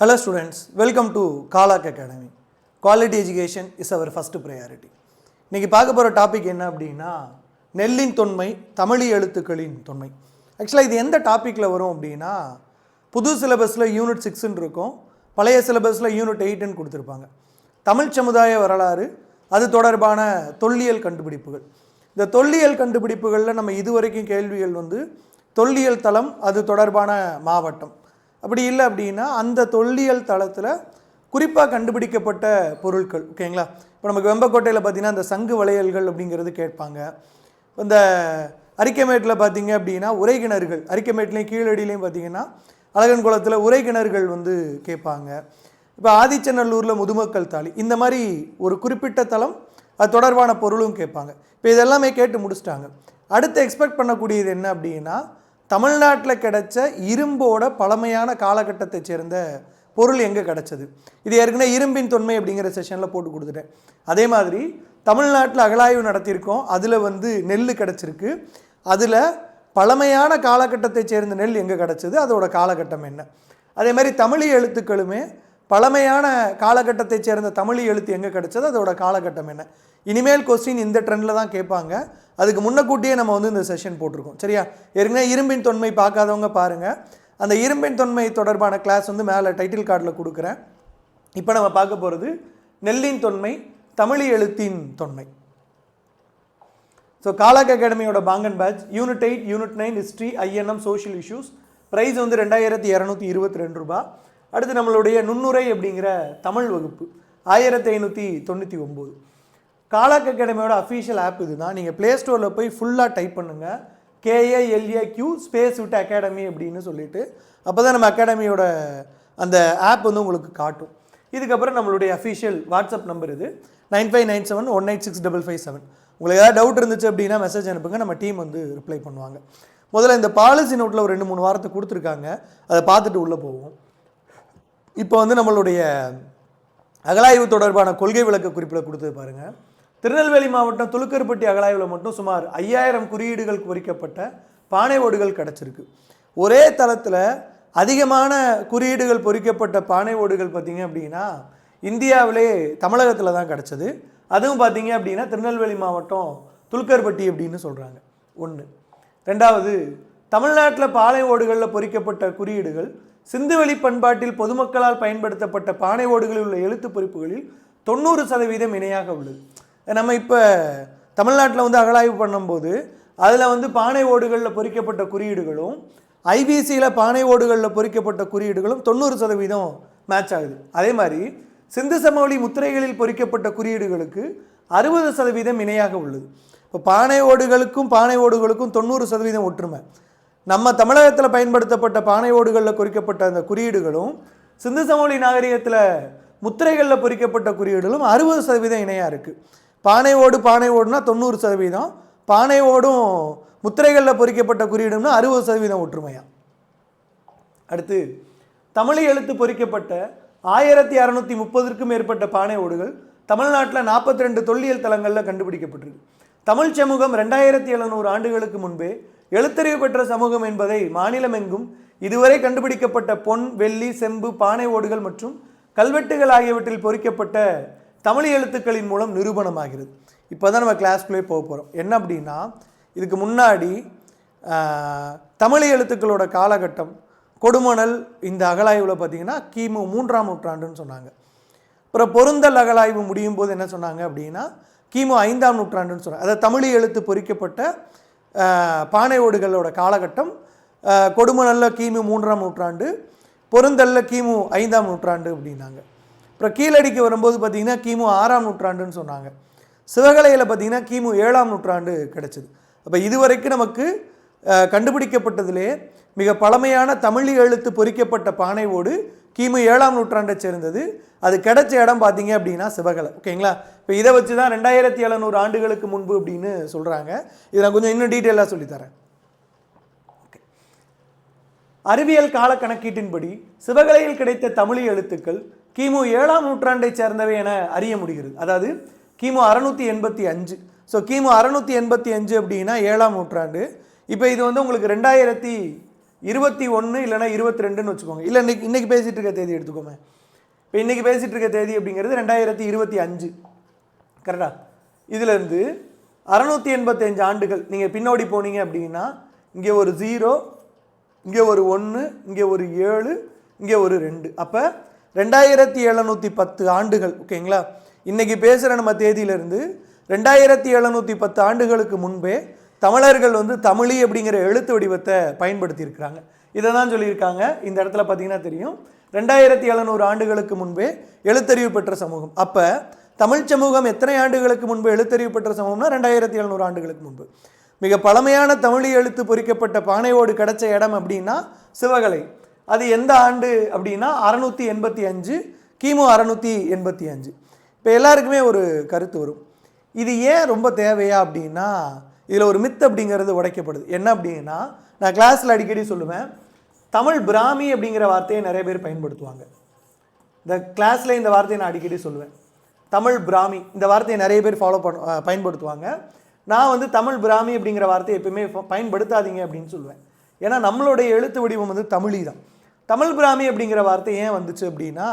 Hello students, welcome to Kalak Academy. Quality education is our first priority இன்னைக்கு பார்க்க போகிற topic என்ன அப்படின்னா நெல்லின் தொன்மை தமிழி எழுத்துக்களின் தொன்மை. ஆக்சுவலாக இது எந்த டாப்பிக்கில் வரும் அப்படின்னா புது சிலபஸில் யூனிட் சிக்ஸ்ன்னு இருக்கும் பழைய சிலபஸில் யூனிட் எயிட்டுன்னு கொடுத்துருப்பாங்க. தமிழ் சமுதாய வரலாறு அது தொடர்பான தொல்லியல் கண்டுபிடிப்புகள். இந்த தொல்லியல் கண்டுபிடிப்புகளில் நம்ம இதுவரைக்கும் கேள்விகள் வந்து தொல்லியல் தளம் அது தொடர்பான மாவட்டம். அப்படி இல்லை அப்படின்னா அந்த தொல்லியல் தளத்தில் குறிப்பாக கண்டுபிடிக்கப்பட்ட பொருட்கள் ஓகேங்களா? இப்போ நமக்கு வெம்பக்கோட்டையில் பார்த்தீங்கன்னா அந்த சங்கு வளையல்கள் அப்படிங்கிறது கேட்பாங்க. இந்த அரிக்கமேட்டில் பார்த்தீங்க அப்படின்னா உரை கிணறுகள் அரிக்கமேட்லேயும் கீழடியிலையும் பார்த்தீங்கன்னா அழகன் குளத்தில் உரைகிணறுகள் வந்து கேட்பாங்க. இப்போ ஆதிச்சநல்லூரில் முதுமக்கள் தாலி இந்த மாதிரி ஒரு குறிப்பிட்ட தளம் அது தொடர்பான பொருளும் கேட்பாங்க. இப்போ இதெல்லாமே கேட்டு முடிச்சிட்டாங்க. அடுத்து எக்ஸ்பெக்ட் பண்ணக்கூடியது என்ன அப்படின்னா தமிழ்நாட்டில் கிடைச்ச இரும்போட பழமையான காலகட்டத்தை சேர்ந்த பொருள் எங்கே கிடச்சது? இது ஏற்கனவே இரும்பின் தொன்மை அப்படிங்கிற செஷனில் போட்டு கொடுத்துட்டேன். அதே மாதிரி தமிழ்நாட்டில் அகழாய்வு நடத்தியிருக்கோம். அதில் வந்து நெல் கிடச்சிருக்கு. அதில் பழமையான காலகட்டத்தை சேர்ந்த நெல் எங்கே கிடச்சது? அதோட காலகட்டம் என்ன? அதே மாதிரி தமிழ் எழுத்துக்களுமே பழமையான காலகட்டத்தைச் சேர்ந்த தமிழ் எழுத்து எங்கே கிடச்சது? அதோட காலகட்டம் என்ன? இனிமேல் கொஸ்டின் இந்த ட்ரெண்டில் தான் கேட்பாங்க. அதுக்கு முன்னக்கூட்டியே நம்ம வந்து இந்த செஷன் போட்டிருக்கோம். சரியா? ஏற்கனவே இரும்பின் தொன்மை பார்க்காதவங்க பாருங்கள் அந்த இரும்பின் தொன்மை தொடர்பான கிளாஸ் வந்து மேலே டைட்டில் கார்டில் கொடுக்குறேன். இப்போ நம்ம பார்க்க போகிறது நெல்லின் தொன்மை தமிழ் எழுத்தின் தொன்மை. ஸோ காலாக் அகாடமியோட பாங்கன் batch unit eight unit nine history INM social issues prize வந்து ரெண்டாயிரத்தி இரநூத்தி இருபத்தி ரெண்டு ரூபா. அடுத்து நம்மளுடைய நுண்ணுரை அப்படிங்கிற தமிழ் வகுப்பு ஆயிரத்தி ஐநூற்றி தொண்ணூற்றி ஒம்பது. காலாக் அகாடமியோட அஃபீஷியல் ஆப் இதுதான் நீங்கள் ப்ளே ஸ்டோரில் போய் ஃபுல்லாக டைப் பண்ணுங்கள் K A L A Q space விட் அகாடமி அப்படின்னு சொல்லிட்டு அப்போ தான் நம்ம அகாடமியோட அந்த ஆப் வந்து உங்களுக்கு காட்டும். இதுக்கப்புறம் நம்மளுடைய அஃபீஷியல் வாட்ஸ்அப் நம்பர் இது nine five nine seven one eight six double five seven உங்களுக்கு ஏதாவது டவுட் இருந்துச்சு அப்படின்னா மெசேஜ் அனுப்புங்க. நம்ம டீம் வந்து ரிப்ளை பண்ணுவாங்க. முதல்ல இந்த பாலிசி நோட்டில் ஒரு ரெண்டு மூணு வாரத்தை கொடுத்துருக்காங்க. அதை பார்த்துட்டு உள்ளே போவோம். இப்போ வந்து நம்மளுடைய அகலாய்வு தொடர்பான கொள்கை விளக்க குறிப்பில் கொடுத்தது பாருங்கள் திருநெல்வேலி மாவட்டம் துலுக்கர்பட்டி அகலாய்வில் மட்டும் சுமார் ஐயாயிரம் குறியீடுகள் குறிக்கப்பட்ட பானை ஓடுகள் கிடச்சிருக்கு. ஒரே தளத்தில் அதிகமான குறியீடுகள் பொறிக்கப்பட்ட பானை ஓடுகள் பார்த்திங்க அப்படின்னா இந்தியாவிலே தமிழகத்தில் தான் கிடச்சது. அதுவும் பார்த்தீங்க அப்படின்னா திருநெல்வேலி மாவட்டம் துலுக்கர்பட்டி அப்படின்னு சொல்கிறாங்க ஒன்று ரெண்டாவது தமிழ்நாட்டில் பானை ஓடுகளில் பொறிக்கப்பட்ட குறியீடுகள் சிந்துவெளி பண்பாட்டில் பொதுமக்களால் பயன்படுத்தப்பட்ட பானை ஓடுகளில் உள்ள எழுத்து பொறிப்புகளில் தொண்ணூறு சதவீதம் இணையாக உள்ளது. நம்ம இப்போ தமிழ்நாட்டில் வந்து அகழாய்வு பண்ணும்போது அதில் வந்து பானை ஓடுகளில் பொறிக்கப்பட்ட குறியீடுகளும் ஐபிசியில் பானை ஓடுகளில் பொறிக்கப்பட்ட குறியீடுகளும் தொண்ணூறு சதவீதம் மேட்ச் ஆகுது. அதே மாதிரி சிந்து சமவெளி முத்திரைகளில் பொறிக்கப்பட்ட குறியீடுகளுக்கு அறுபது சதவீதம் இணையாக உள்ளது. இப்போ பானை ஓடுகளுக்கும் பானை ஓடுகளுக்கும் தொண்ணூறு சதவீதம் ஒற்றுமை. நம்ம தமிழகத்தில் பயன்படுத்தப்பட்ட பானை ஓடுகளில் குறிக்கப்பட்ட அந்த குறியீடுகளும் சிந்து சமவெளி நாகரிகத்தில் முத்திரைகளில் பொறிக்கப்பட்ட குறியீடுகளும் அறுபது சதவீதம் இணையாக இருக்குது பானை ஓடு பானை ஓடுனா தொண்ணூறு சதவீதம். பானை ஓடும் முத்திரைகளில் பொறிக்கப்பட்ட குறியீடும்னா அறுபது சதவீதம் ஒற்றுமையாக அடுத்து தமிழ் எழுத்து பொறிக்கப்பட்ட ஆயிரத்தி அறநூற்றி முப்பதுக்கும் மேற்பட்ட பானை ஓடுகள் தமிழ்நாட்டில் நாற்பத்தி ரெண்டு தொல்லியல் தலங்களில் கண்டுபிடிக்கப்பட்டிருக்கு. தமிழ் சமூகம் ரெண்டாயிரத்தி எழுநூறு ஆண்டுகளுக்கு முன்பே எழுத்தறிவு பெற்ற சமூகம் என்பதை மாநிலமெங்கும் இதுவரை கண்டுபிடிக்கப்பட்ட பொன் வெள்ளி செம்பு பானை ஓடுகள் மற்றும் கல்வெட்டுகள் ஆகியவற்றில் பொறிக்கப்பட்ட தமிழ் எழுத்துக்களின் மூலம் நிரூபணமாகிறது. இப்போ தான் நம்ம கிளாஸ்க்குள்ளே போக போகிறோம் என்ன அப்படின்னா இதுக்கு முன்னாடி தமிழ் எழுத்துக்களோட காலகட்டம் கொடுமணல் இந்த அகழாய்வில் பார்த்தீங்கன்னா கிமு மூன்றாம் நூற்றாண்டுன்னு சொன்னாங்க. அப்புறம் பொருந்தல் அகழாய்வு முடியும் போது என்ன சொன்னாங்க அப்படின்னா கிமு ஐந்தாம் நூற்றாண்டுன்னு சொன்னாங்க. அதாவது தமிழ் எழுத்து பொறிக்கப்பட்ட பானை ஓடுகளோட காலகட்டம். கொடுமணல்ல கிமு மூன்றாம் நூற்றாண்டு பொருந்தல்ல கிமு ஐந்தாம் நூற்றாண்டு அப்படின்னாங்க. அப்புறம் கீழடிக்கு வரும்போது பார்த்தீங்கன்னா கிமு ஆறாம் நூற்றாண்டுன்னு சொன்னாங்க. சிவகலையில் பார்த்தீங்கன்னா கிமு ஏழாம் நூற்றாண்டு கிடச்சிது. அப்போ இதுவரைக்கும் நமக்கு கண்டுபிடிக்கப்பட்டதிலே மிக பழமையான தமிழ் எழுத்து பொறிக்கப்பட்ட பானை ஓடு கிமு ஏழாம் நூற்றாண்டை சேர்ந்தது. அது கிடைச்ச இடம் பார்த்தீங்க அப்படின்னா சிவகலை. ஓகேங்களா? இப்போ இதை வச்சு தான் ரெண்டாயிரத்தி எழுநூறு ஆண்டுகளுக்கு முன்பு அப்படின்னு சொல்கிறாங்க இதை நான் கொஞ்சம் இன்னும் டீட்டெயிலாக சொல்லித்தரேன் அறிவியல் கால கணக்கீட்டின்படி சிவகலையில் கிடைத்த தமிழ் எழுத்துக்கள் கிமு ஏழாம் நூற்றாண்டைச் சேர்ந்தவை என அறிய முடிகிறது. அதாவது கிமு அறநூற்றி எண்பத்தி அஞ்சு. ஸோ கிமு அறநூற்றி எண்பத்தி அஞ்சு அப்படின்னா ஏழாம் நூற்றாண்டு. இப்போ இது வந்து உங்களுக்கு ரெண்டாயிரத்தி இருபத்தி ஒன்று இல்லைன்னா இருபத்தி ரெண்டுன்னு வச்சுக்கோங்க. இல்லை இன்னைக்கு இன்னைக்கு பேசிகிட்டு இருக்க தேதி எடுத்துக்கோங்க இப்போ இன்றைக்கி பேசிகிட்டு இருக்க தேதி அப்படிங்கிறது ரெண்டாயிரத்தி இருபத்தி அஞ்சு. கரெக்டாக இதுலேருந்து அறநூற்றி எண்பத்தஞ்சு ஆண்டுகள் நீங்கள் பின்னோடி போனீங்க அப்படின்னா இங்கே ஒரு ஜீரோ இங்கே ஒரு ஒன்று இங்கே ஒரு ஏழு இங்கே ஒரு ரெண்டு. அப்போ ரெண்டாயிரத்தி எழுநூற்றி பத்து ஆண்டுகள் ஓகேங்களா இன்றைக்கி பேசுகிற நம்ம தேதியிலேருந்து ரெண்டாயிரத்தி எழுநூற்றி பத்து ஆண்டுகளுக்கு முன்பே தமிழர்கள் வந்து தமிழி அப்படிங்கிற எழுத்து வடிவத்தை பயன்படுத்தியிருக்கிறாங்க. இதை தான் சொல்லியிருக்காங்க. இந்த இடத்துல பார்த்தீங்கன்னா தெரியும். ரெண்டாயிரத்தி எழுநூறு ஆண்டுகளுக்கு முன்பே எழுத்தறிவு பெற்ற சமூகம். அப்போ தமிழ் சமூகம் எத்தனை ஆண்டுகளுக்கு முன்பு எழுத்தறிவு பெற்ற சமூகம்னா ரெண்டாயிரத்தி எழுநூறு ஆண்டுகளுக்கு முன்பு. மிக பழமையான தமிழ் எழுத்து பொறிக்கப்பட்ட பானையோடு கிடைச்ச இடம் அப்படின்னா சிவகலை. அது எந்த ஆண்டு அப்படின்னா அறநூற்றி எண்பத்தி அஞ்சு கிமு அறநூற்றி எண்பத்தி அஞ்சு. இப்போ எல்லாருக்குமே ஒரு கருத்து வரும். இது ஏன் ரொம்ப தேவையா அப்படின்னா இதில் ஒரு மித் அப்படிங்கிறது உடைக்கப்படுது. என்ன அப்படின்னா நான் கிளாஸில் அடிக்கடி சொல்லுவேன் தமிழ் பிராமி அப்படிங்கிற வார்த்தையை நிறைய பேர் பயன்படுத்துவாங்க. இந்த கிளாஸில் இந்த வார்த்தையை நான் அடிக்கடி சொல்லுவேன். தமிழ் பிராமி இந்த வார்த்தையை நிறைய பேர் ஃபாலோ பண்ண பயன்படுத்துவாங்க. நான் வந்து தமிழ் பிராமி அப்படிங்கிற வார்த்தையை எப்பயுமே பயன்படுத்தாதீங்க அப்படின்னு சொல்லுவேன். ஏன்னா நம்மளுடைய எழுத்து வடிவம் வந்து தமிழி தான் தமிழ் பிராமி அப்படிங்கிற வார்த்தை ஏன் வந்துச்சு அப்படின்னா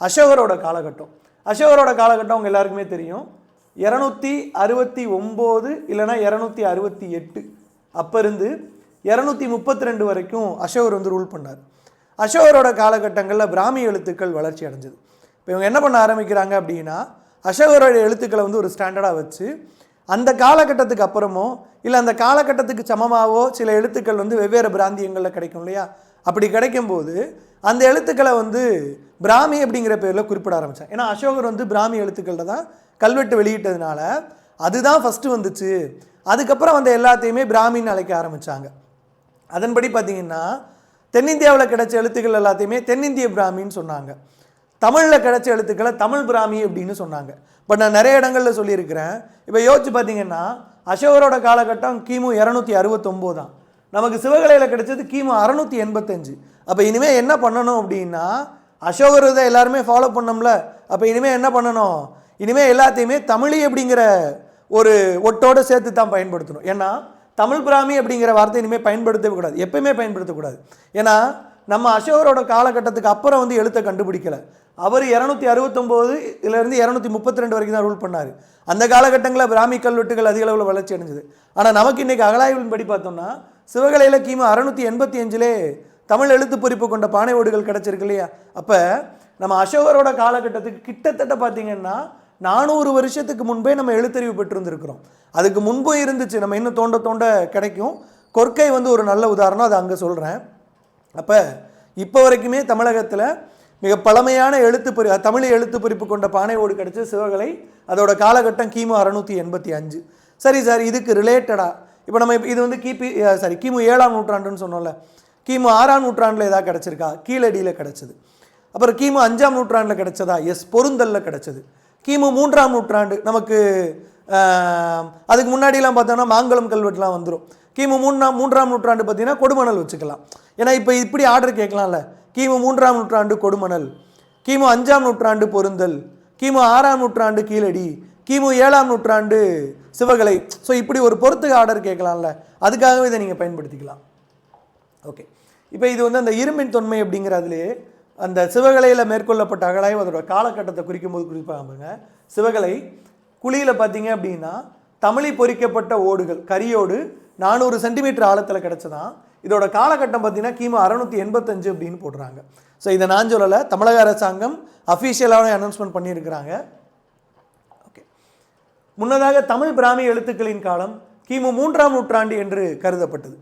அசோகரோட காலகட்டம். அசோகரோட காலகட்டம் அவங்க எல்லாருக்குமே தெரியும். இரநூத்தி அறுபத்தி ஒம்பது இல்லைன்னா இரநூத்தி அறுபத்தி எட்டு. அப்போ இருந்து இரநூத்தி முப்பத்தி ரெண்டு வரைக்கும் அசோகர் வந்து ரூல் பண்ணார். அசோகரோட காலகட்டங்களில் பிராமி எழுத்துக்கள் வளர்ச்சி அடைஞ்சது. இப்போ இவங்க என்ன பண்ண ஆரம்பிக்கிறாங்க அப்படின்னா அசோகரோட எழுத்துக்களை வந்து ஒரு ஸ்டாண்டர்டாக வச்சு அந்த காலகட்டத்துக்கு அப்புறமோ இல்லை அந்த காலகட்டத்துக்கு சமமாகவோ சில எழுத்துக்கள் வந்து வெவ்வேறு பிராந்தியங்களில் கிடைக்கும் இல்லையா? அப்படி கிடைக்கும்போது அந்த எழுத்துக்களை வந்து பிராமி அப்படிங்கிற பேரில் குறிப்பிட ஆரம்பித்தேன் ஏன்னா அசோகர் வந்து பிராமி எழுத்துக்களில் தான் கல்வெட்டு வெளியிட்டதுனால அதுதான் ஃபஸ்ட்டு வந்துச்சு. அதுக்கப்புறம் வந்த எல்லாத்தையுமே பிராமின்னு அழைக்க ஆரம்பித்தாங்க அதன்படி பார்த்தீங்கன்னா தென்னிந்தியாவில் கிடைச்ச எழுத்துக்கள் எல்லாத்தையுமே தென்னிந்திய பிராமின்னு சொன்னாங்க. தமிழில் கிடைச்ச எழுத்துக்களை தமிழ் பிராமி அப்படின்னு சொன்னாங்க. இப்போ நான் நிறைய இடங்களில் சொல்லியிருக்கிறேன். இப்போ யோசிச்சு பார்த்தீங்கன்னா அசோகரோட காலகட்டம் கிமு இரநூத்தி அறுபத்தொம்போது தான். நமக்கு சிவகலையில் கிடைச்சது கிமு அறநூற்றி எண்பத்தஞ்சு. அப்போ இனிமேல் என்ன பண்ணணும் அப்படின்னா அசோகர் இதை எல்லாருமே ஃபாலோ பண்ணோம்ல. அப்போ இனிமேல் என்ன பண்ணணும்? இனிமேல் எல்லாத்தையுமே தமிழி அப்படிங்கிற ஒரு ஒட்டோடு சேர்த்து தான் பயன்படுத்தணும். ஏன்னா தமிழ் பிராமி அப்படிங்கிற வார்த்தை இனிமேல் பயன்படுத்தவே கூடாது. எப்பயுமே பயன்படுத்தக்கூடாது ஏன்னா நம்ம அசோகரோட காலகட்டத்துக்கு அப்புறம் வந்து எழுத்தை கண்டுபிடிக்கலை. அவர் இரநூத்தி அறுபத்தொம்போது இருந்து இரநூத்தி முப்பத்தி ரெண்டு வரைக்கும் தான் ரூல் பண்ணார். அந்த காலகட்டங்களில் பிராமி கல்வெட்டுகள் அதிக அளவில் வளர்ச்சி அடைஞ்சது. ஆனால் நமக்கு இன்றைக்கி அகலாய்வின் படி பார்த்தோம்னா சிவகலையில் கிமு அறுநூத்தி எண்பத்தி அஞ்சிலே தமிழ் எழுத்து பொறிப்பு கொண்ட பானை ஓடுகள் கிடச்சிருக்கு இல்லையா? அப்போ நம்ம அசோகரோட காலகட்டத்துக்கு கிட்டத்தட்ட பார்த்திங்கன்னா நானூறு வருஷத்துக்கு முன்பே நம்ம எழுத்தறிவு பெற்றிருந்திருக்கிறோம். அதுக்கு முன்பும் இருந்துச்சு நம்ம இன்னும் தோண்ட தோண்ட கிடைக்கும். கொற்கை வந்து ஒரு நல்ல உதாரணம் அதை அங்கே சொல்கிறேன் அப்போ இப்போ வரைக்குமே தமிழகத்தில் மிக பழமையான எழுத்து பொறி தமிழ் எழுத்து பொறிப்பு கொண்ட பானை ஓடு கிடச்ச சிவகலை அதோட காலகட்டம் கிமு அறநூற்றி எண்பத்தி அஞ்சு. சரி சார் இதுக்கு ரிலேட்டடாக இப்போ நம்ம இது வந்து கிபி சாரி கிமு ஏழாம் நூற்றாண்டுன்னு சொன்னோம்ல. கிமு ஆறாம் நூற்றாண்டில் எதாவது கிடச்சிருக்கா? கீழடியில் கிடச்சிது. அப்புறம் கிமு அஞ்சாம் நூற்றாண்டில் கிடச்சதா? எஸ் பொருந்தலில் கிடச்சிது. கிமு மூன்றாம் நூற்றாண்டு நமக்கு அதுக்கு முன்னாடிலாம் பார்த்தோம்னா மாங்கலம் கல்வெட்டுலாம் வந்துடும் கிமு மூணாம் மூன்றாம் நூற்றாண்டு பார்த்தீங்கன்னா கொடுமணல் வச்சுக்கலாம். ஏன்னா இப்போ இப்படி ஆர்டர் கேட்கலாம்ல. கிமு மூன்றாம் நூற்றாண்டு கொடுமணல் கிமு அஞ்சாம் நூற்றாண்டு பொருந்தல் கிமு ஆறாம் நூற்றாண்டு கீழடி கிமு ஏழாம் நூற்றாண்டு சிவகலை. ஸோ இப்படி ஒரு பொறுத்துக்கு ஆர்டர் கேட்கலாம்ல. அதுக்காகவே இதை நீங்கள் பயன்படுத்திக்கலாம். ஓகே இப்போ இது வந்து அந்த இரும்பின் தொன்மை அப்படிங்கிறதுலே அந்த சிவகலையில் மேற்கொள்ளப்பட்ட அகலாய்வு அதோட காலகட்டத்தை குறிக்கும் போது குறிப்பாங்க சிவகலை குழியில் பார்த்தீங்க அப்படின்னா தமிழி பொறிக்கப்பட்ட ஓடுகள் கரியோடு நானூறு சென்டிமீட்டர் ஆழத்தில் கிடச்சதான். இதோட காலகட்டம் பார்த்தீங்கன்னா கிமு அறநூற்றி எண்பத்தஞ்சு அப்படின்னு போடுறாங்க. ஸோ இதை நான் சொல்லலை தமிழக அரசாங்கம் அஃபீஷியலான அனௌன்ஸ்மெண்ட் பண்ணியிருக்கிறாங்க. ஓகே முன்னதாக தமிழ் பிராமி எழுத்துக்களின் காலம் கிமு மூன்றாம் நூற்றாண்டு என்று கருதப்பட்டது.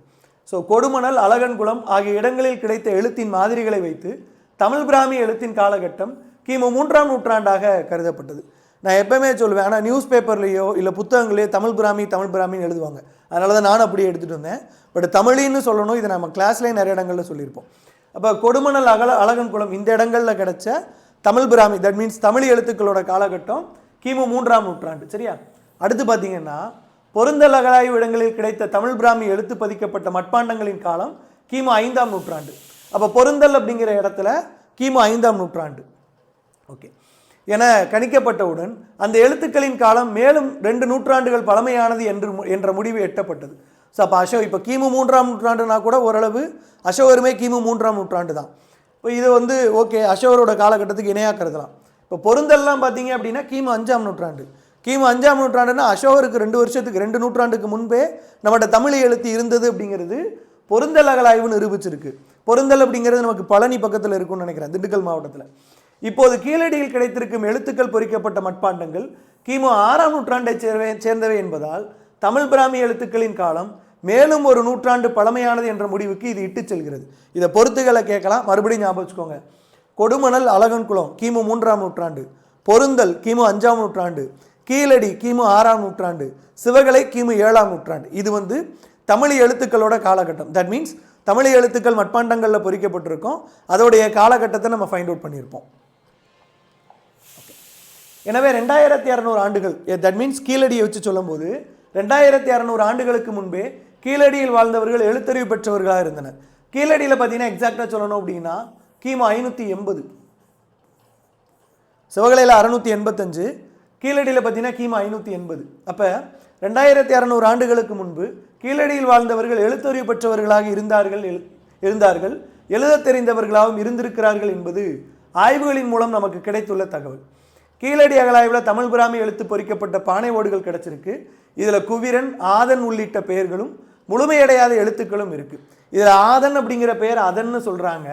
ஸோ கொடுமணல் அழகன்குளம் ஆகிய இடங்களில் கிடைத்த எழுத்தின் மாதிரிகளை வைத்து தமிழ் பிராமி எழுத்தின் காலகட்டம் கிமு மூன்றாம் நூற்றாண்டாக கருதப்பட்டது. நான் எப்பவுமே சொல்லுவேன் ஆனால் நியூஸ் பேப்பர்லேயோ இல்லை புத்தகங்களையோ தமிழ் பிராமி தமிழ் பிராமின்னு எழுதுவாங்க. அதனால தான் நானும் அப்படியே எடுத்துகிட்டு வந்தேன். பட் தமிழின்னு சொல்லணும் இதை நம்ம கிளாஸ்லேயே நிறைய இடங்களில் சொல்லியிருப்போம். அப்போ கொடுமணல் அகல அழகன்குளம் இந்த இடங்களில் கிடைச்ச தமிழ் பிராமி தட் மீன்ஸ் தமிழ் எழுத்துக்களோட காலகட்டம் கிமு மூன்றாம் நூற்றாண்டு சரியா? அடுத்து பார்த்தீங்கன்னா பொருந்தலகலாய்வு இடங்களில் கிடைத்த தமிழ் பிராமி எழுத்து பதிக்கப்பட்ட மட்பாண்டங்களின் காலம் கிமு ஐந்தாம் நூற்றாண்டு. அப்போ பொருந்தல் அப்படிங்கிற இடத்துல கிமு ஐந்தாம் நூற்றாண்டு. ஓகே. என கணிக்கப்பட்டவுடன் அந்த எழுத்துக்களின் காலம் மேலும் ரெண்டு நூற்றாண்டுகள் பழமையானது என்று என்ற முடிவு எட்டப்பட்டது. ஸோ அப்போ அசோ இப்போ கிமு மூன்றாம் நூற்றாண்டுனா கூட ஓரளவு அசோகருமே கிமு மூன்றாம் நூற்றாண்டு தான். இப்போ இது வந்து ஓகே அசோகரோட காலகட்டத்துக்கு இணையாக கருதலாம். இப்போ பொருந்தல்லாம் பார்த்தீங்க அப்படின்னா கிமு அஞ்சாம் நூற்றாண்டு. கிமு அஞ்சாம் நூற்றாண்டுனா அசோகருக்கு ரெண்டு வருஷத்துக்கு ரெண்டு நூற்றாண்டுக்கு முன்பே நம்மகிட்ட தமிழ் எழுத்து இருந்தது அப்படிங்கிறது பொருந்தல் அகலாய்வு நிரூபிச்சிருக்கு. பொருந்தல் அப்படிங்கிறது நமக்கு பழனி பக்கத்தில் இருக்கும்னு நினைக்கிறேன் திண்டுக்கல் மாவட்டத்தில். இப்போது கீழடியில் கிடைத்திருக்கும் எழுத்துக்கள் பொறிக்கப்பட்ட மட்பாண்டங்கள் கிமு ஆறாம் நூற்றாண்டை சேர்வே சேர்ந்தவை என்பதால் தமிழ் பிராமி எழுத்துக்களின் காலம் மேலும் ஒரு நூற்றாண்டு பழமையானது என்ற முடிவுக்கு இது இட்டுச் செல்கிறது. இதை பொருத்துகளை கேட்கலாம் மறுபடியும் ஞாபகம் வச்சுக்கோங்க. கொடுமணல் அழகன்குளம் கிமு மூன்றாம் நூற்றாண்டு. பொருந்தல் கிமு அஞ்சாம் நூற்றாண்டு. கீழடி கிமு ஆறாம் நூற்றாண்டு. சிவகலை கிமு ஏழாம் நூற்றாண்டு. இது வந்து தமிழ் எழுத்துக்களோட காலகட்டம். தட் மீன்ஸ் தமிழ் எழுத்துக்கள் மட்பாண்டங்களில் பொறிக்கப்பட்டிருக்கும். அதோடைய காலகட்டத்தை நம்ம ஃபைண்ட் அவுட் பண்ணியிருப்போம். எனவே ரெண்டாயிரத்தி இரநூறு ஆண்டுகள் தட் மீன்ஸ் கீழடியை வச்சு சொல்லும்போது ரெண்டாயிரத்தி இரநூறு ஆண்டுகளுக்கு முன்பே கீழடியில் வாழ்ந்தவர்கள் எழுத்தறிவு பெற்றவர்களாக இருந்தனர். கீழடியில் பார்த்தீங்கன்னா எக்ஸாக்டாக சொல்லணும் அப்படின்னா கிமு ஐநூற்றி எண்பது. சிவகலையில் அறநூற்றி எண்பத்தஞ்சு கீழடியில் பார்த்தீங்கன்னா கிமு ஐநூற்றி எண்பது. அப்போ ரெண்டாயிரத்தி அறநூறு ஆண்டுகளுக்கு முன்பு கீழடியில் வாழ்ந்தவர்கள் எழுத்தறிவு பெற்றவர்களாக இருந்தார்கள் எழு- இருந்தார்கள் எழுதத் தெரிந்தவர்களாகவும் இருந்திருக்கிறார்கள் என்பது ஆய்வுகளின் மூலம் நமக்கு கிடைத்துள்ள தகவல். கீழடி அகலாய்வில் தமிழ் பிராமி எழுத்து பொறிக்கப்பட்ட பானை ஓடுகள் கிடச்சிருக்கு. இதில் குவிரன் ஆதன் உள்ளிட்ட பெயர்களும் முழுமையடையாத எழுத்துக்களும் இருக்குது இதில் ஆதன் அப்படிங்கிற பெயர் அதன்னு சொல்கிறாங்க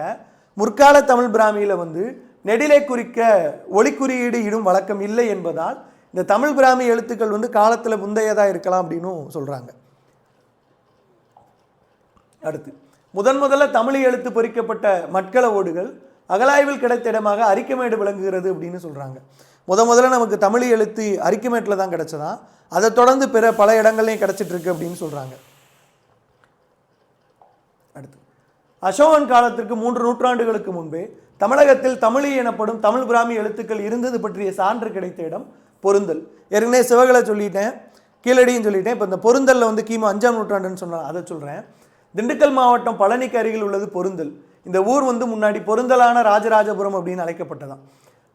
முற்கால தமிழ் பிராமியில் வந்து நெடிலை குறிக்க ஒளிக்குறியீடு இடும் வழக்கம் இல்லை என்பதால் இந்த தமிழ் பிராமி எழுத்துக்கள் வந்து காலத்தில் முந்தையதாக இருக்கலாம் அப்படின்னும் சொல்கிறாங்க அடுத்து முதன் முதல்ல தமிழ் எழுத்து பொறிக்கப்பட்ட மட்கள ஓடுகள் அகலாய்வில் கிடைத்த இடமாக அரிக்கமேடு விளங்குகிறது அப்படின்னு சொல்கிறாங்க முத முதல்ல நமக்கு தமிழ் எழுத்து அரிக்கமேட்டில் தான் கிடைச்சதா? அதை தொடர்ந்து பிற பல இடங்கள்லையும் கிடச்சிட்ருக்கு அப்படின்னு சொல்கிறாங்க அடுத்து அசோகன் காலத்திற்கு மூன்று நூற்றாண்டுகளுக்கு முன்பே தமிழகத்தில் தமிழி எனப்படும் தமிழ் பிராமி எழுத்துக்கள் இருந்தது பற்றிய சான்று கிடைத்த இடம் பொருந்தல். ஏற்கனவே சிவகளை சொல்லிட்டேன் கீழடியும் சொல்லிட்டேன். இப்போ இந்த பொருந்தலில் வந்து கிமு அஞ்சாம் நூற்றாண்டுன்னு சொன்னால் அதை சொல்கிறேன் திண்டுக்கல் மாவட்டம் பழனிக்கு அருகில் உள்ளது பொருந்தல். இந்த ஊர் வந்து முன்னாடி பொருந்தலான ராஜராஜபுரம் அப்படின்னு அழைக்கப்பட்டதான்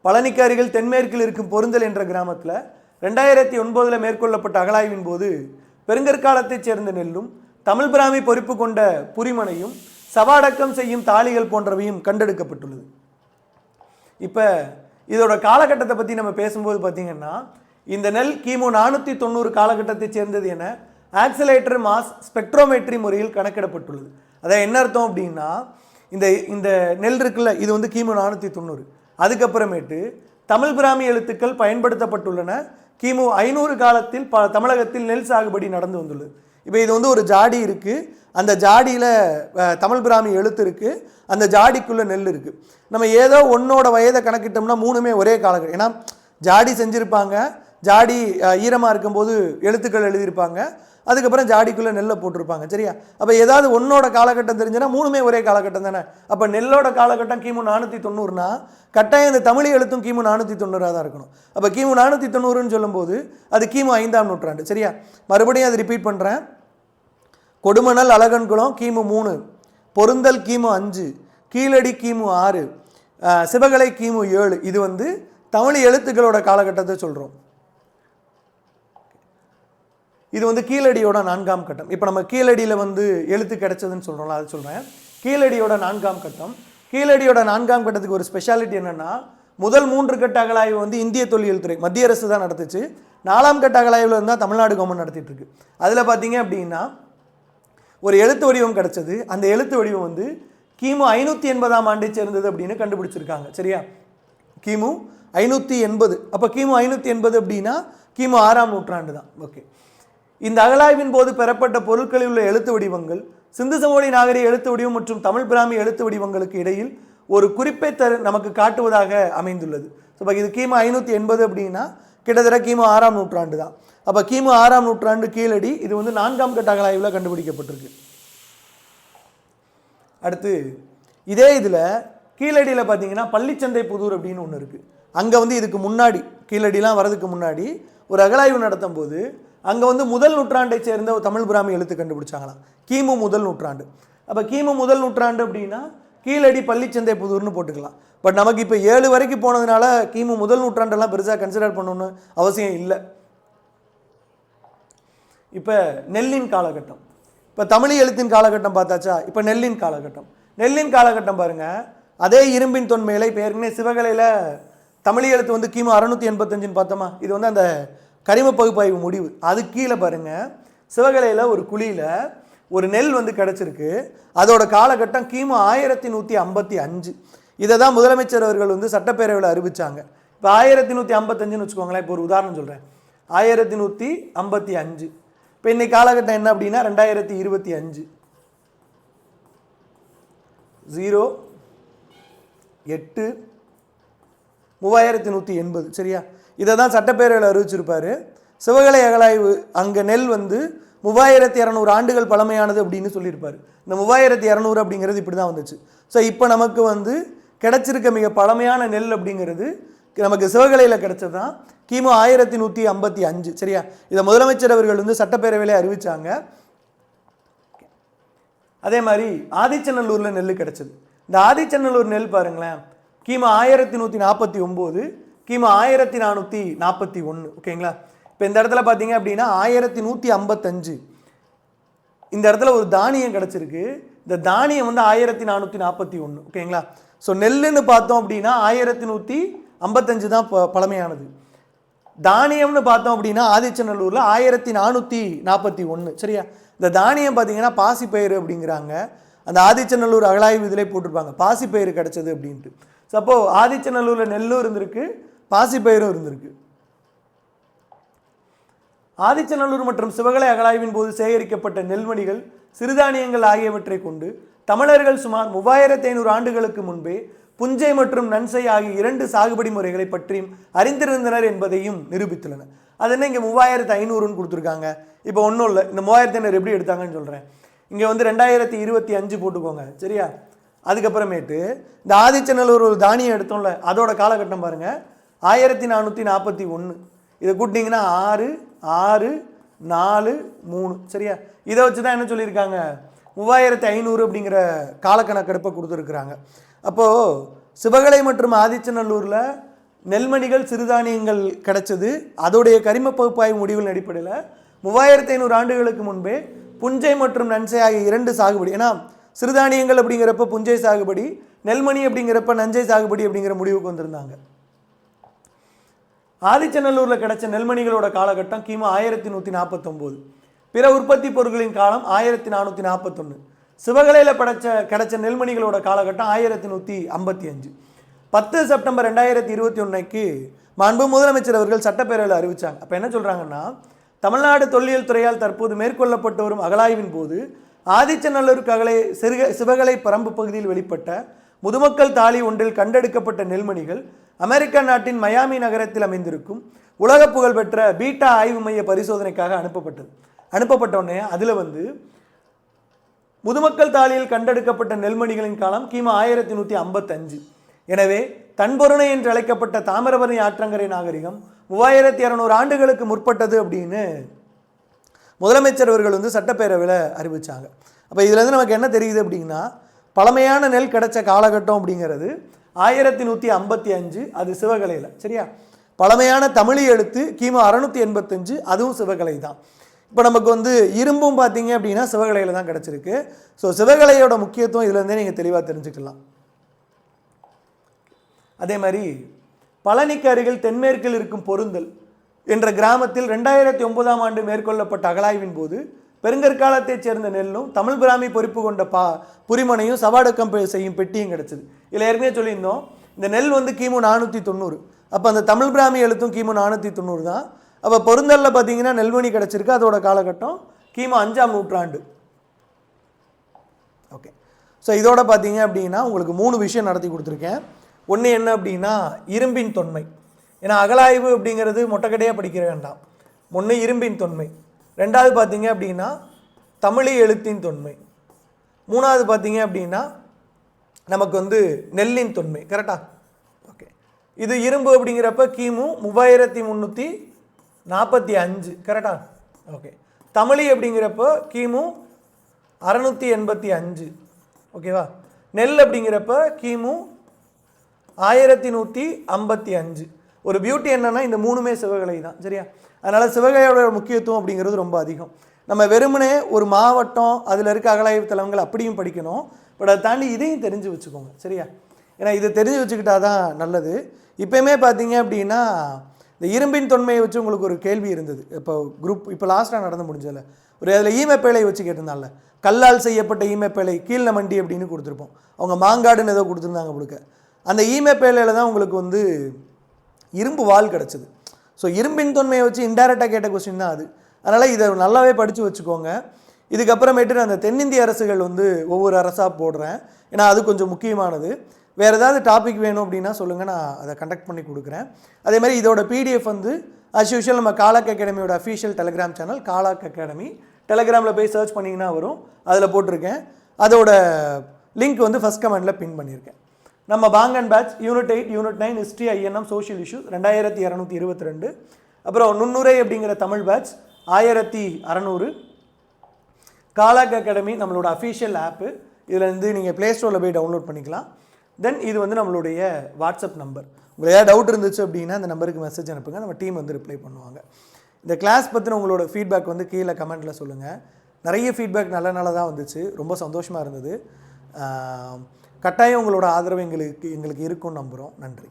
பழனிக்கு அருகில் தென்மேற்கில் இருக்கும் பொருந்தல் என்ற கிராமத்தில் ரெண்டாயிரத்தி ஒன்பதில் மேற்கொள்ளப்பட்ட அகலாய்வின் போது பெருங்கற்காலத்தைச் சேர்ந்த நெல்லும் தமிழ் பிராமி பொறுப்பு கொண்ட புரிமனையும் சவாடக்கம் செய்யும் தாளிகள் போன்றவையும் கண்டெடுக்கப்பட்டுள்ளது. இப்போ இதோட காலகட்டத்தை பற்றி நம்ம பேசும்போது பார்த்தீங்கன்னா இந்த நெல் கிமு நானூற்றி தொண்ணூறு காலகட்டத்தை சேர்ந்தது என ஆக்சிலேட்டர் மாஸ் ஸ்பெக்ட்ரோமெட்ரி முறையில் கணக்கிடப்பட்டுள்ளது. அதான் என்ன அர்த்தம் அப்படின்னா இந்த இந்த நெல் இருக்குல்ல இது வந்து கிமு நானூற்றி தொண்ணூறு அதுக்கப்புறமேட்டு தமிழ் பிராமி எழுத்துக்கள் பயன்படுத்தப்பட்டுள்ளன. கிமு ஐநூறு காலத்தில் ப தமிழகத்தில் நெல் சாகுபடி நடந்து வந்துள்ளது. இப்போ இது வந்து ஒரு ஜாடி இருக்குது அந்த ஜாடியில் தமிழ் பிராமி எழுத்து இருக்குது அந்த ஜாடிக்குள்ளே நெல் இருக்குது நம்ம ஏதோ ஒன்றோட வயதை கணக்கிட்டோம்னா மூணுமே ஒரே காலகட்டம் ஏன்னா ஜாடி செஞ்சுருப்பாங்க. ஜாடி ஈரமாக இருக்கும்போது எழுத்துக்கள் எழுதியிருப்பாங்க. அதுக்கப்புறம் ஜாடிக்குள்ளே நெல்லை போட்டிருப்பாங்க. சரியா? அப்போ ஏதாவது ஒன்னோட காலகட்டம் தெரிஞ்சுன்னா மூணுமே ஒரே காலகட்டம் தானே? அப்போ நெல்லோட காலகட்டம் கிமு நானூற்றி தொண்ணூறுனா கட்டாயம் இந்த தமிழ் எழுத்தும் கிமு நானூற்றி தொண்ணூறாக தான் இருக்கணும். அப்போ கிமு நானூற்றி தொண்ணூறுன்னு சொல்லும்போது அது கிமு ஐந்தாம் நூற்றாண்டு. சரியா? மறுபடியும் அதை ரிப்பீட் பண்ணுறேன் கொடுமணல் அழகன்குளம் கிமு மூணு பொருந்தல் கிமு அஞ்சு கீழடி கிமு ஆறு சிவகலை கிமு ஏழு. இது வந்து தமிழ் எழுத்துக்களோட காலகட்டத்தை சொல்கிறோம் இது வந்து கீழடியோட நான்காம் கட்டம். இப்போ நம்ம கீழடியில் வந்து எழுத்து கிடைச்சதுன்னு சொல்கிறோம்ல அது சொல்கிறேன் கீழடியோட நான்காம் கட்டம். கீழடியோட நான்காம் கட்டத்துக்கு ஒரு ஸ்பெஷாலிட்டி என்னென்னா முதல் மூன்று கட்ட அகலாய்வு வந்து இந்திய தொல்லியல் துறை மத்திய அரசு தான் நடத்துச்சு. நாலாம் கட்ட அகலாய்வில் இருந்தால் தமிழ்நாடு கவர்மெண்ட் நடத்திட்டு இருக்கு. அதில் பார்த்தீங்க அப்படின்னா ஒரு எழுத்து வடிவம் கிடைச்சது. அந்த எழுத்து வடிவம் வந்து கிமு ஐநூற்றி எண்பதாம் ஆண்டை சேர்ந்தது அப்படின்னு கண்டுபிடிச்சிருக்காங்க. சரியா? கிமு ஐநூற்றி எண்பது. அப்போ கிமு ஐநூற்றி எண்பது அப்படின்னா கிமு ஆறாம் நூற்றாண்டு தான் ஓகே. இந்த அகலாய்வின் போது பெறப்பட்ட பொருட்களில் உள்ள எழுத்து வடிவங்கள் சிந்து சமோடி நாகரிக எழுத்து வடிவம் மற்றும் தமிழ் பிராமி எழுத்து வடிவங்களுக்கு இடையில் ஒரு குறிப்பை தரு நமக்கு காட்டுவதாக அமைந்துள்ளது. ஸோ இது கிமு ஐநூற்றி எண்பது அப்படின்னா கிட்டத்தட்ட கிமு ஆறாம் நூற்றாண்டு தான் அப்போ கிமு ஆறாம் நூற்றாண்டு கீழடி இது வந்து நான்காம் கட்ட அகலாய்வில் கண்டுபிடிக்கப்பட்டிருக்கு. அடுத்து இதே இதில் கீழடியில் பார்த்தீங்கன்னா பள்ளிச்சந்தை புதூர் அப்படின்னு ஒன்று இருக்குது அங்கே வந்து இதுக்கு முன்னாடி கீழடிலாம் வரதுக்கு முன்னாடி ஒரு அகலாய்வு நடத்தும் போது அங்கே வந்து முதல் நூற்றாண்டை சேர்ந்த ஒரு தமிழ் பிராமி எழுத்து கண்டுபிடிச்சாங்களாம். கிமு முதல் நூற்றாண்டு. அப்போ கிமு முதல் நூற்றாண்டு அப்படின்னா கீழடி பள்ளிச்சந்தை புதூர்னு போட்டுக்கலாம். பட் நமக்கு இப்போ ஏழு வரைக்கும் போனதுனால கிமு முதல் நூற்றாண்டெல்லாம் பெருசாக கன்சிடர் பண்ணணும்னு அவசியம் இல்லை. இப்போ நெல்லின் காலகட்டம். இப்போ தமிழ் எழுத்தின் காலகட்டம் பார்த்தாச்சா? இப்போ நெல்லின் காலகட்டம். நெல்லின் காலகட்டம் பாருங்கள் அதே இரும்பின் தொன்மையில் இப்போ ஏற்கனவே சிவகலையில் தமிழ் எழுத்து வந்து கிமு அறுநூற்றி எண்பத்தஞ்சுன்னு பார்த்தோமா? இது வந்து அந்த கரிம பகுப்பாய்வு முடிவு. அது கீழே பாருங்க. சிவகலையில் ஒரு குழியில் ஒரு நெல் வந்து கிடச்சிருக்கு. அதோட காலகட்டம் கிமு ஆயிரத்தி நூற்றி ஐம்பத்தி அஞ்சு. இதை தான் முதலமைச்சர் அவர்கள் வந்து சட்டப்பேரவையில் அறிவித்தாங்க இப்போ ஆயிரத்தி நூற்றி ஐம்பத்தஞ்சுன்னு வச்சுக்கோங்களேன். இப்போ ஒரு உதாரணம் சொல்கிறேன் ஆயிரத்தி நூற்றி ஐம்பத்தி அஞ்சு. இப்போ இன்றைக்கி காலகட்டம் என்ன அப்படின்னா ரெண்டாயிரத்தி இருபத்தி அஞ்சு. ஜீரோ எட்டு மூவாயிரத்தி நூற்றி எண்பது. சரியா? இதை தான் சட்டப்பேரவையில் அறிவிச்சிருப்பாரு. சிவகலை அகலாய்வு அங்கே நெல் வந்து மூவாயிரத்தி இரநூறு ஆண்டுகள் பழமையானது அப்படின்னு சொல்லியிருப்பாரு. இந்த மூவாயிரத்தி இரநூறு அப்படிங்கிறது இப்படி தான் வந்துச்சு. ஸோ இப்போ நமக்கு வந்து கிடைச்சிருக்க மிக பழமையான நெல் அப்படிங்கிறது நமக்கு சிவகலையில் கிடைச்சது தான் கிமு ஆயிரத்தி நூற்றி ஐம்பத்தி அஞ்சு. சரியா? இதை முதலமைச்சர் அவர்கள் வந்து சட்டப்பேரவையிலே அறிவிச்சாங்க. அதே மாதிரி ஆதிச்சநல்லூரில் நெல் கிடச்சிது. இந்த ஆதிச்சநல்லூர் நெல் பாருங்களேன். கிமு ஆயிரத்தி நூற்றி நாற்பத்தி ஒம்பது கிமு ஆயிரத்தி நானூற்றி நாற்பத்தி ஒன்று. ஓகேங்களா? இப்போ இந்த இடத்துல பார்த்தீங்க அப்படின்னா ஆயிரத்தி நூற்றி ஐம்பத்தஞ்சு இந்த இடத்துல ஒரு தானியம் கிடச்சிருக்கு. இந்த தானியம் வந்து ஆயிரத்தி நானூற்றி நாற்பத்தி ஒன்று. ஓகேங்களா? ஸோ நெல்லுன்னு பார்த்தோம் அப்படின்னா ஆயிரத்தி நூற்றி ஐம்பத்தஞ்சு தான் ப- பழமையானது. தானியம்னு பார்த்தோம் அப்படின்னா ஆதிச்சநல்லூரில் ஆயிரத்தி நானூற்றி நாற்பத்தி ஒன்று சரியா? இந்த தானியம் பார்த்தீங்கன்னா பாசிப்பயிறு அப்படிங்கிறாங்க. அந்த ஆதிச்சநல்லூர் அகலாய்வு இதிலே போட்டிருப்பாங்க. பாசிப்பயிறு கிடச்சது அப்படின்ட்டு. ஸோ அப்போது ஆதிச்சநல்லூரில் நெல்லும் இருந்திருக்கு பாசிப்பயிரும் இருந்திருக்கு. ஆதிச்சநல்லூர் மற்றும் சிவகலை அகலாய்வின் போது சேகரிக்கப்பட்ட நெல்மணிகள் சிறுதானியங்கள் ஆகியவற்றை கொண்டு தமிழர்கள் சுமார் மூவாயிரத்தி ஐநூறு ஆண்டுகளுக்கு முன்பே புஞ்சை மற்றும் நன்சை ஆகிய இரண்டு சாகுபடி முறைகளை பற்றியும் அறிந்திருந்தனர் என்பதையும் நிரூபித்துள்ளனர். அது என்ன? இங்கே மூவாயிரத்து ஐநூறுன்னு கொடுத்துருக்காங்க. இப்போ ஒன்றும் இல்லை. இந்த மூவாயிரத்தி ஐநூறு எப்படி எடுத்தாங்கன்னு சொல்கிறேன் இங்கே வந்து ரெண்டாயிரத்தி இருபத்தி அஞ்சு போட்டுக்கோங்க. சரியா? அதுக்கப்புறமேட்டு இந்த ஆதிச்சநல்லூர் ஒரு தானியம் எடுத்தோம்ல அதோட காலகட்டம் பாருங்கள் ஆயிரத்தி நானூற்றி நாற்பத்தி ஒன்று இதை கூட்டிங்கன்னா ஆறு ஆறு நாலு மூணு. சரியா? இதை வச்சு தான் என்ன சொல்லியிருக்காங்க? மூவாயிரத்து ஐநூறு அப்படிங்கிற காலக்கணக்கெடுப்பை கொடுத்துருக்குறாங்க. அப்போது சிவகலை மற்றும் ஆதிச்சநல்லூரில் நெல்மணிகள் சிறுதானியங்கள் கிடைச்சது. அதோடைய கரிம பகுப்பாய்வு முடிவுகளின் அடிப்படையில் மூவாயிரத்தி ஐநூறு ஆண்டுகளுக்கு முன்பே புஞ்சை மற்றும் நன்சை ஆகிய இரண்டு சாகுபடி ஏன்னா சிறுதானியங்கள் அப்படிங்கிறப்ப புஞ்சை சாகுபடி நெல்மணி அப்படிங்கிறப்ப நஞ்சை சாகுபடி அப்படிங்கிற முடிவுக்கு வந்திருந்தாங்க. ஆதிச்சநல்லூரில் கிடைச்ச நெல்மணிகளோட காலகட்டம் கிமு ஆயிரத்தி நூற்றி நாற்பத்தொம்போது பிற உற்பத்தி பொருட்களின் காலம் ஆயிரத்தி நானூற்றி நாற்பத்தொன்று சிவகலையில் படைச்ச கிடைச்ச நெல்மணிகளோட காலகட்டம் ஆயிரத்தி நூற்றி ஐம்பத்தி அஞ்சு. பத்து செப்டம்பர் ரெண்டாயிரத்தி இருபத்தி ஒன்றைக்கு மாண்பு முதலமைச்சர் அவர்கள் சட்டப்பேரவையில் அறிவித்தாங்க அப்போ என்ன சொல்கிறாங்கன்னா தமிழ்நாடு தொல்லியல் துறையால் தற்போது மேற்கொள்ளப்பட்டு வரும் அகலாய்வின் போது ஆதிச்சநல்லூர் ககலை சிறுக சிவகலை பரம்பு பகுதியில் வெளிப்பட்ட முதுமக்கள் தாலி ஒன்றில் கண்டெடுக்கப்பட்ட நெல்மணிகள் அமெரிக்க நாட்டின் மயாமி நகரத்தில் அமைந்திருக்கும் உலக புகழ்பெற்ற பீட்டா ஆய்வு மைய பரிசோதனைக்காக அனுப்பப்பட்டது. அனுப்பப்பட்ட உடனே அதில் வந்து முதுமக்கள் தாலியில் கண்டெடுக்கப்பட்ட நெல்மணிகளின் காலம் கிமு ஆயிரத்தி நூற்றி ஐம்பத்தஞ்சு. எனவே தன்பொருணை என்று அழைக்கப்பட்ட தாமிரபரணி ஆற்றங்கரை நாகரிகம் மூவாயிரத்தி இரநூறு ஆண்டுகளுக்கு முற்பட்டது அப்படின்னு முதலமைச்சர் அவர்கள் வந்து சட்டப்பேரவையில் அறிவித்தாங்க அப்போ இதுலேருந்து நமக்கு என்ன தெரியுது அப்படின்னா பழமையான நெல் கிடைச்ச காலகட்டம் அப்படிங்கிறது ஆயிரத்தி நூற்றி ஐம்பத்தி அஞ்சு அது சிவகலையில் சரியா? பழமையான தமிழி எழுத்து கிமு அறநூற்றி எண்பத்தஞ்சு அதுவும் சிவகலை தான் இப்போ நமக்கு வந்து இரும்பும் பார்த்தீங்க அப்படின்னா சிவகலையில் தான் கிடச்சிருக்கு. ஸோ சிவகலையோட முக்கியத்துவம் இதுலேருந்தே நீங்கள் தெளிவாக தெரிஞ்சுக்கலாம். அதே மாதிரி பழனிக்கு அருகில் தென்மேற்கில் இருக்கும் பொருந்தல் என்ற கிராமத்தில் ரெண்டாயிரத்தி ஒன்பதாம் ஆண்டு மேற்கொள்ளப்பட்ட அகலாய்வின் போது பெருங்கற்காலத்தைச் சேர்ந்த நெல்லும் தமிழ் பிராமி பொறுப்பு கொண்ட பா புரிமனையும் சவாடக்கம் செய்யும் பெட்டியும் கிடச்சிது. இதில் ஏற்கனவே சொல்லியிருந்தோம் இந்த நெல் வந்து கிமு நானூற்றி தொண்ணூறு. அப்போ அந்த தமிழ் பிராமி எழுத்தும் கிமு நானூற்றி தொண்ணூறு தான். அப்போ பொருந்தல்ல பார்த்தீங்கன்னா நெல்மணி கிடச்சிருக்கு. அதோட காலகட்டம் கிமு அஞ்சாம் நூற்றாண்டு. ஓகே ஸோ இதோட பார்த்தீங்க அப்படின்னா உங்களுக்கு மூணு விஷயம் நடத்தி கொடுத்துருக்கேன். ஒன்று என்ன அப்படின்னா இரும்பின் தொன்மை. ஏன்னா அகலாய்வு அப்படிங்கிறது மொட்டைக்கடையாக படிக்கிற வேண்டாம். ஒன்று இரும்பின் தொன்மை. ரெண்டாவது பார்த்தீங்க அப்படின்னா தமிழி எழுத்தின் தொன்மை. மூணாவது பார்த்தீங்க அப்படின்னா நமக்கு வந்து நெல்லின் தொன்மை. கரெக்டா ஓகே இது இரும்பு அப்படிங்கிறப்ப கிமு மூவாயிரத்தி முந்நூற்றி நாற்பத்தி அஞ்சு கரெக்டா ஓகே தமிழி அப்படிங்கிறப்ப கிமு அறநூற்றி எண்பத்தி அஞ்சு. ஓகேவா நெல் அப்படிங்கிறப்ப கிமு ஆயிரத்தி நூற்றி ஐம்பத்தி அஞ்சு. ஒரு பியூட்டி என்னென்னா இந்த மூணுமே சிவகலை தான் சரியா? அதனால் சிவகலையோட முக்கியத்துவம் அப்படிங்கிறது ரொம்ப அதிகம். நம்ம வெறுமனே ஒரு மாவட்டம் அதில் இருக்க அகலாய்வு தளங்கள் அப்படியும் படிக்கணும். பட் அதை தாண்டி இதையும் தெரிஞ்சு வச்சுக்கோங்க சரியா? ஏன்னா இதை தெரிஞ்சு வச்சுக்கிட்டா தான் நல்லது. இப்போயுமே பார்த்தீங்க அப்படின்னா இந்த இரும்பின் தொன்மையை வச்சு உங்களுக்கு ஒரு கேள்வி இருந்தது. இப்போ குரூப் இப்போ லாஸ்ட்டாக நடந்து முடிஞ்சதில்ல ஒரு அதில் ஈமப்பேழை வச்சு கேட்டிருந்தால கல்லால் செய்யப்பட்ட ஈமப்பேழை கீழே மண்டி அப்படின்னு கொடுத்துருப்போம். அவங்க மாங்காடுன்னு ஏதோ கொடுத்துருந்தாங்க உங்களுக்கு அந்த ஈமப்பேழையில் தான் உங்களுக்கு வந்து இரும்பு வால் கிடச்சிது. ஸோ இரும்பின் தொன்மையை வச்சு இன்டைரக்டாக கேட்ட கொஸ்டின் தான் அது. அதனால் இதை நல்லாவே படித்து வச்சுக்கோங்க. இதுக்கப்புறமேட்டு நான் அந்த தென்னிந்திய அரசுகள் வந்து ஒவ்வொரு அரசாக போடுறேன். ஏன்னா அது கொஞ்சம் முக்கியமானது. வேறு ஏதாவது டாபிக் வேணும் அப்படின்னா சொல்லுங்கள் நான் அதை கண்டக்ட் பண்ணி கொடுக்குறேன். அதே மாதிரி இதோட பிடிஎஃப் வந்து அஸ் யூஷுவல் நம்ம காலாக் அகாடமியோட official Telegram channel Kalak academy டெலிகிராமில் போய் சர்ச் பண்ணிங்கன்னா வரும். அதில் போட்டிருக்கேன். அதோட லிங்க் வந்து ஃபஸ்ட் கமெண்டில் பின் பண்ணியிருக்கேன். நம்ம பாங்கன் batch unit eight unit nine history INM social issue ரெண்டாயிரத்தி இரநூத்தி இருபத்தி ரெண்டு. அப்புறம் நுண்ணுரை அப்படிங்கிற தமிழ் பேட்ச் ஆயிரத்தி அறநூறு. காலாக் அகாடமி நம்மளோட அஃபீஷியல் ஆப்பு இதில் இருந்து நீங்கள் ப்ளே ஸ்டோரில் போய் டவுன்லோட் பண்ணிக்கலாம். தென் இது வந்து நம்மளுடைய வாட்ஸ்அப் நம்பர் உங்களுக்கு ஏதாவது டவுட் இருந்துச்சு அப்படின்னா அந்த நம்பருக்கு மெசேஜ் அனுப்புங்க. நம்ம டீம் வந்து ரிப்ளை பண்ணுவாங்க. இந்த கிளாஸ் பற்றின உங்களோட ஃபீட்பேக் வந்து கீழே கமெண்ட்டில் சொல்லுங்கள் நிறைய ஃபீட்பேக் நல்ல நல்லதாக வந்துச்சு. ரொம்ப சந்தோஷமாக இருந்தது. கட்டாயம் உங்களோட ஆதரவு எங்களுக்கு எங்களுக்கு இருக்கும்னு நம்புகிறோம் நன்றி.